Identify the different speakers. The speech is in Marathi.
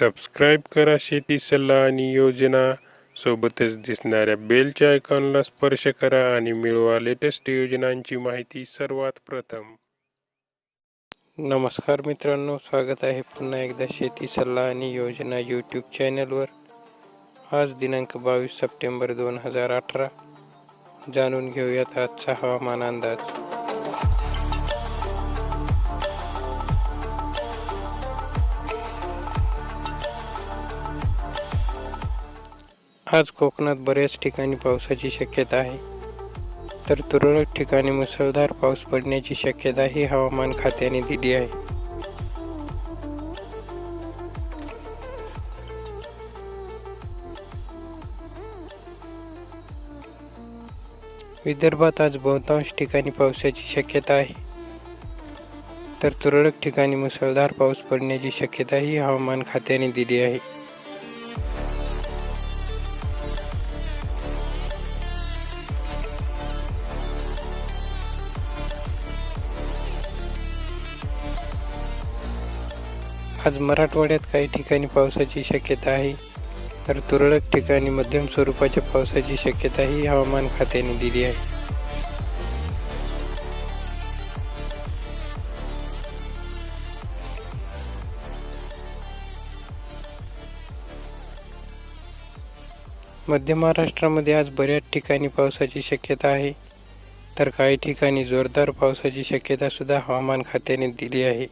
Speaker 1: सबस्क्राईब करा शेती सल्ला आणि योजना. सोबतच दिसणाऱ्या बेलच्या आयकॉनला स्पर्श करा आणि मिळवा लेटेस्ट योजनांची माहिती सर्वात प्रथम. नमस्कार मित्रांनो स्वागत आहे पुन्हा एकदा शेती सल्ला आणि योजना यूट्यूब चॅनलवर आज दिनांक बावीस सप्टेंबर दोन हजार अठरा. जाणून घेऊयात आजचा हवामान अंदाज. आज कोकणात बऱ्याच ठिकाणी पावसाची शक्यता आहे. तर तुरळक ठिकाणी मुसळधार पाऊस पडण्याची शक्यताही हवामान खात्याने दिली आहे. विदर्भात आज बहुतांश ठिकाणी पावसाची शक्यता आहे. तर तुरळक ठिकाणी मुसळधार पाऊस पडण्याची शक्यताही हवामान खात्याने दिली आहे. आज मराठवाड्यात काही ठिकाणी पावसाची शक्यता आहे तर तुरळक ठिकाणी मध्यम स्वरूपाच्या पावसाची शक्यताही हवामान खात्याने दिली आहे. मध्य महाराष्ट्रामध्ये आज बऱ्याच ठिकाणी पावसाची शक्यता आहे तर काही ठिकाणी जोरदार पावसाची शक्यता सुद्धा हवामान खात्याने दिली आहे.